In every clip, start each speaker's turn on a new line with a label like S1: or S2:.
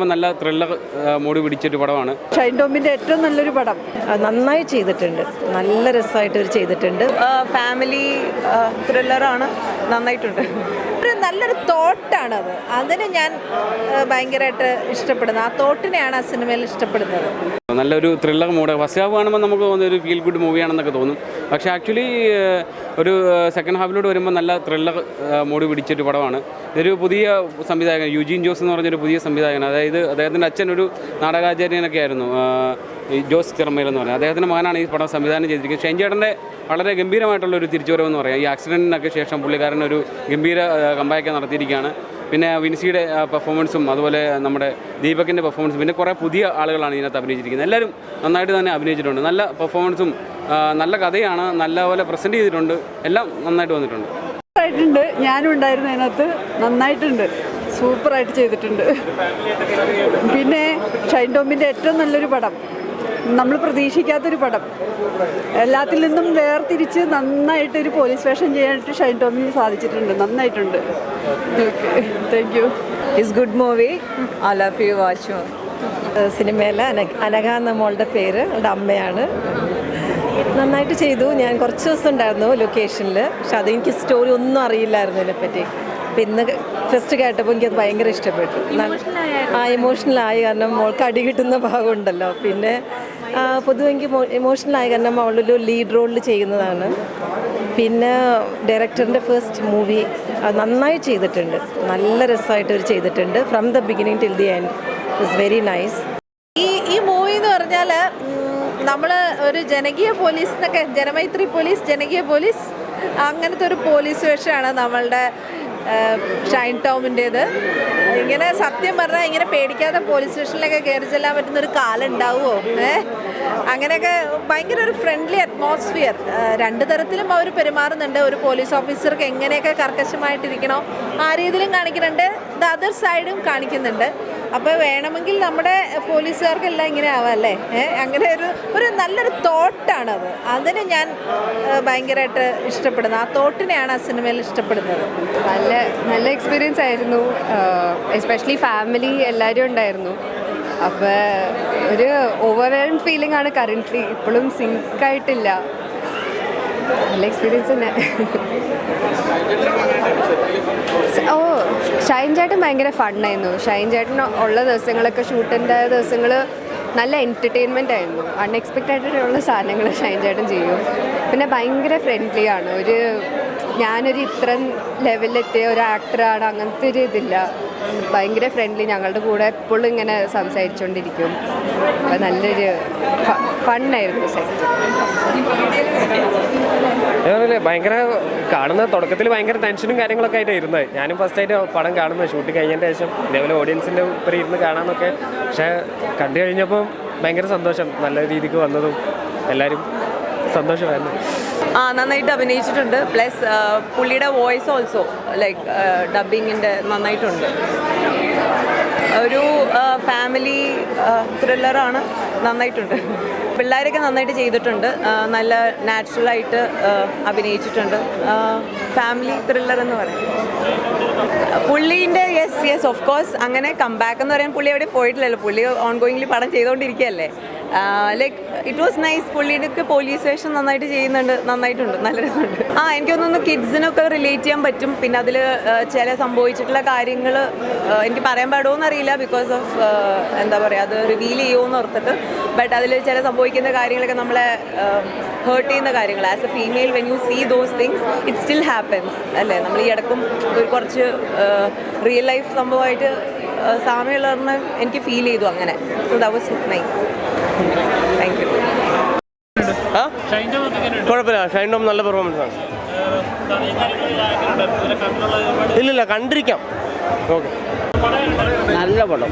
S1: നല്ല ത്രില്ലർ മോടി പിടിച്ചൊരു പടമാണ്.
S2: ഷൈൻ ടോമിന്റെ ഏറ്റവും നല്ലൊരു പടം.
S3: നന്നായി ചെയ്തിട്ടുണ്ട്. നല്ല രസമായിട്ട് ഒരു ചെയ്തിട്ടുണ്ട്.
S4: ഫാമിലി ത്രില്ലറാണ് നന്നായിട്ടുണ്ട്.
S2: ഒരു നല്ലൊരു തോട്ടാണ് അത്. അതിന് ഞാൻ ഭയങ്കരമായിട്ട് ഇഷ്ടപ്പെടുന്നത്. ആ തോട്ടിനെയാണ് ആ സിനിമയിൽ ഇഷ്ടപ്പെടുന്നത്.
S1: നല്ലൊരു ത്രില്ലർ മൂഡ്. ഫസ്റ്റ് ഹാഫ് കാണുമ്പോൾ നമുക്ക് തോന്നുന്ന ഒരു ഫീൽ ഗുഡ് മൂവിയാണെന്നൊക്കെ തോന്നും. പക്ഷേ ആക്ച്വലി ഒരു സെക്കൻഡ് ഹാഫിലോട്ട് വരുമ്പോൾ നല്ല ത്രില്ലർ മൂഡ് പിടിച്ചൊരു പടമാണ്. ഇതൊരു പുതിയ സംവിധായകൻ യുജീൻ ജോസ് എന്ന് പറഞ്ഞൊരു പുതിയ സംവിധായകൻ അതായത് അദ്ദേഹത്തിന്റെ അച്ഛൻ ഒരു നാടകാചാര്യനൊക്കെ ആയിരുന്നു. ജോസ് ചിറമേൽ എന്ന് പറയുന്നത് അദ്ദേഹത്തിന്റെ മകനാണ് ഈ പടം സംവിധാനം ചെയ്തിരിക്കുന്നത്. ഷെഞ്ചേട്ടന്റെ ചേട്ടന്റെ വളരെ ഗംഭീരമായിട്ടുള്ള ഒരു തിരിച്ചുവരവെന്ന് പറയാം. ഈ ആക്സിഡന്റിനൊക്കെ ശേഷം പുള്ളിക്കാരൻ ഒരു ഗംഭീര കമ്പായൊക്കെ നടത്തിയിരിക്കുകയാണ്. പിന്നെ വിൻസിയുടെ പെർഫോമൻസും അതുപോലെ നമ്മുടെ ദീപകിന്റെ പെർഫോമൻസും പിന്നെ കുറേ പുതിയ ആളുകളാണ് ഇതിനകത്ത് അഭിനയിച്ചിരിക്കുന്നത്. എല്ലാവരും നന്നായിട്ട് തന്നെ അഭിനയിച്ചിട്ടുണ്ട്. നല്ല പെർഫോമൻസും നല്ല കഥയാണ് നല്ലപോലെ പ്രസന്റ് ചെയ്തിട്ടുണ്ട് എല്ലാം നന്നായിട്ട് വന്നിട്ടുണ്ട്.
S2: ആയിട്ടുണ്ട് ഞാനും ഉണ്ടായിരുന്നു അതിനകത്ത് നന്നായിട്ടുണ്ട് സൂപ്പറായിട്ട് ചെയ്തിട്ടുണ്ട്. പിന്നെ ഷൈൻ ടോമിന്റെ ഏറ്റവും നല്ലൊരു പടം നമ്മൾ പ്രതീക്ഷിക്കാത്തൊരു പടം. എല്ലാത്തിൽ നിന്നും വേർതിരിച്ച് നന്നായിട്ട് ഒരു പോലീസ് വേഷം ചെയ്യാനായിട്ട് ഷൈൻ ടോമിന് സാധിച്ചിട്ടുണ്ട് നന്നായിട്ടുണ്ട്. Okay thank you
S4: is good movie I love you watch
S3: സിനിമയിലെ അനഘ അനഘ എന്ന മോളുടെ പേര് അവളുടെ അമ്മയാണ്. നന്നായിട്ട് ചെയ്തു. ഞാൻ കുറച്ച് ദിവസം ഉണ്ടായിരുന്നു ലൊക്കേഷനിൽ പക്ഷെ അതെനിക്ക് സ്റ്റോറി ഒന്നും അറിയില്ലായിരുന്നു ഇതിനെപ്പറ്റി. അപ്പം ഇന്ന് ഫസ്റ്റ് കേട്ടപ്പോൾ എനിക്കത് ഭയങ്കര ഇഷ്ടപ്പെട്ടു. ആ ഇമോഷണലായി കാരണം മോൾക്ക് അടി കിട്ടുന്ന ഭാഗമുണ്ടല്ലോ പിന്നെ പൊതുവെ എനിക്ക് ഇമോഷണലായി കാരണം അവളൊരു ലീഡ് റോളിൽ ചെയ്യുന്നതാണ്. പിന്നെ ഡയറക്ടറിന്റെ ഫസ്റ്റ് മൂവി അത് നന്നായി ചെയ്തിട്ടുണ്ട്. നല്ല രസമായിട്ട് അവർ ചെയ്തിട്ടുണ്ട്. From the beginning till the end it's very nice
S2: ഈ ഈ മൂവി എന്ന് പറഞ്ഞാൽ നമ്മൾ ഒരു ജനകീയ പോലീസ് എന്നൊക്കെ ജനമൈത്രി പോലീസ് ജനകീയ പോലീസ് അങ്ങനത്തെ ഒരു പോലീസ് വേഷമാണ് നമ്മളുടെ ഷൈൻ ടോമിന്റേത്. ഇങ്ങനെ സത്യം പറഞ്ഞാൽ ഇങ്ങനെ പേടിക്കാതെ പോലീസ് സ്റ്റേഷനിലൊക്കെ കയറി ചെല്ലാൻ പറ്റുന്ന ഒരു കാലം ഉണ്ടാവുമോ? ഏ അങ്ങനെയൊക്കെ ഭയങ്കര ഒരു ഫ്രണ്ട്ലി അറ്റ്മോസ്ഫിയർ രണ്ട് തരത്തിലും അവർ പെരുമാറുന്നുണ്ട്. ഒരു പോലീസ് ഓഫീസർക്ക് എങ്ങനെയൊക്കെ കർക്കശമായിട്ടിരിക്കണോ ആ രീതിയിലും കാണിക്കുന്നുണ്ട്. ദ അതർ സൈഡും കാണിക്കുന്നുണ്ട്. അപ്പോൾ വേണമെങ്കിൽ നമ്മുടെ പോലീസുകാർക്കെല്ലാം ഇങ്ങനെ ആവാം അല്ലേ? ഏഹ് അങ്ങനെ ഒരു ഒരു നല്ലൊരു തോട്ടാണത്. അതിന് ഞാൻ ഭയങ്കരമായിട്ട് ഇഷ്ടപ്പെടുന്നത് ആ തോട്ടിനെയാണ് ആ സിനിമയിൽ ഇഷ്ടപ്പെടുന്നത്.
S5: നല്ല നല്ല എക്സ്പീരിയൻസ് ആയിരുന്നു. എസ്പെഷ്യലി ഫാമിലി എല്ലാവരും ഉണ്ടായിരുന്നു. അപ്പോൾ ഒരു ഓവർവെൽം ഫീലിംഗ് ആണ് കറന്റ്ലി ഇപ്പോഴും സിങ്ക് ആയിട്ടില്ല. നല്ല എക്സ്പീരിയൻസ് തന്നെ. ഓ ഷൈൻ ചേട്ടൻ ഭയങ്കര ഫണ്ണായിരുന്നു ഷൈൻ ചേട്ടൻ ഉള്ള ദിവസങ്ങളൊക്കെ ഷൂട്ടിന്റെ ദിവസങ്ങൾ നല്ല എന്റർടൈൻമെന്റ് ആയിരുന്നു. അൺഎക്സ്പെക്റ്റഡ് ആയിട്ടുള്ള സാധനങ്ങൾ ഷൈൻ ചേട്ടൻ ചെയ്യും. പിന്നെ ഭയങ്കര ഫ്രണ്ട്ലി ആണ്. ഒരു ഞാനൊരു ഇത്ര ലെവലിലെത്തിയ ഒരു ആക്ടറാണ് അങ്ങനത്തെ ഒരു ഇതില്ല. ഭയങ്കര ഫ്രണ്ട്ലി ഞങ്ങളുടെ കൂടെ എപ്പോഴും ഇങ്ങനെ സംസാരിച്ചുകൊണ്ടിരിക്കും അപ്പം നല്ലൊരു ഫണ്ണായിരുന്നു സെറ്റ്
S6: അതേപോലെ ഭയങ്കര കാണുന്ന തുടക്കത്തിൽ ഭയങ്കര ടെൻഷനും കാര്യങ്ങളൊക്കെ ആയിട്ട് ഇരുന്നത്. ഞാനും ഫസ്റ്റ് ആയിട്ട് പടം കാണുന്നത് ഷൂട്ടിംഗ് കഴിഞ്ഞതിന്റെ ശേഷം. ഇതേപോലെ ഓഡിയൻസിന്റെ ഒപ്പം ഇരുന്ന് കാണാമെന്നൊക്കെ പക്ഷേ കണ്ടു കഴിഞ്ഞപ്പോൾ ഭയങ്കര സന്തോഷം. നല്ല രീതിക്ക് വന്നതും എല്ലാവരും സന്തോഷമായിരുന്നു.
S4: ആ നന്നായിട്ട് അഭിനയിച്ചിട്ടുണ്ട്. പ്ലസ് പുള്ളിയുടെ വോയിസ് ഓൾസോ ലൈക്ക് ഡബിങ്ങിന്റെ നന്നായിട്ടുണ്ട്. ഒരു ഫാമിലി ത്രില്ലറാണ് നന്നായിട്ടുണ്ട്. പിള്ളേരൊക്കെ നന്നായിട്ട് ചെയ്തിട്ടുണ്ട്. നല്ല നാച്ചുറലായിട്ട് അഭിനയിച്ചിട്ടുണ്ട്. ഫാമിലി ത്രില്ലർ എന്ന് പറയും. പുള്ളീന്റെ യെസ് യെസ് ഓഫ് കോഴ്സ് അങ്ങനെ കംബാക്ക് എന്ന് പറയാൻ പുള്ളി എവിടെ പോയിട്ടില്ലല്ലോ. പുള്ളി ഓൺ ഗോയിങ്ങിൽ പടം ചെയ്തുകൊണ്ടിരിക്കുകയല്ലേ ലൈക്ക് ഇറ്റ് വാസ് നൈസ് പുള്ളിയുടെ പോലീസ് സ്റ്റേഷൻ നന്നായിട്ട് ചെയ്യുന്നുണ്ട്. നന്നായിട്ടുണ്ട്. നല്ല രസമുണ്ട്. ആ എനിക്ക് തോന്നുന്നു കിഡ്സിനൊക്കെ റിലേറ്റ് ചെയ്യാൻ പറ്റും. പിന്നെ അതിൽ ചില സംഭവിച്ചിട്ടുള്ള കാര്യങ്ങൾ എനിക്ക് പറയാൻ പാടുമോ അറിയില്ല ബിക്കോസ് ഓഫ് എന്താ പറയുക അത് റിവീൽ ചെയ്യുമോ എന്ന് ഓർത്തിട്ട്. ബട്ട് അതിൽ ചില സംഭവിക്കുന്ന കാര്യങ്ങളൊക്കെ നമ്മളെ ഹേർട്ട് ചെയ്യുന്ന കാര്യങ്ങൾ. As a female when you see those things it still happens അല്ലേ? നമ്മൾ ഈ ഇടക്കും ഒരു കുറച്ച് റിയൽ ലൈഫ് സംഭവമായിട്ട് സാമ്യമുള്ളതെന്ന് എനിക്ക് ഫീൽ ചെയ്തു അങ്ങനെ. സോ ദാ വാസ് നൈസ് താങ്ക് യു
S7: കുഴപ്പമില്ല. ഷൈൻ ടോം നല്ല പെർഫോമൻസ് ആണ്. ഇല്ലില്ല കണ്ടിരിക്കാം. ഓക്കെ
S8: നല്ല പടം.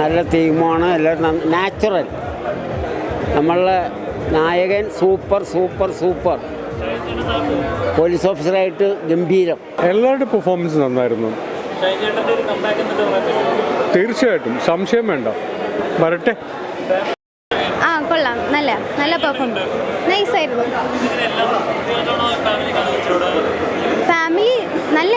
S8: നല്ല തീമാണ് എല്ലാവരും നാച്ചുറൽ നമ്മളുടെ നായകൻ സൂപ്പർ സൂപ്പർ സൂപ്പർ. പോലീസ് ഓഫീസറായിട്ട് ഗംഭീരം.
S9: എല്ലാവരുടെ പെർഫോമൻസ് നന്നായിരുന്നു. തീർച്ചയായിട്ടും സംശയം വേണ്ട. വരട്ടെ.
S5: ആ കൊള്ളാം. നല്ല നല്ല പെർഫോമൻസ് നൈസായിരുന്നു ഫാമിലി നല്ല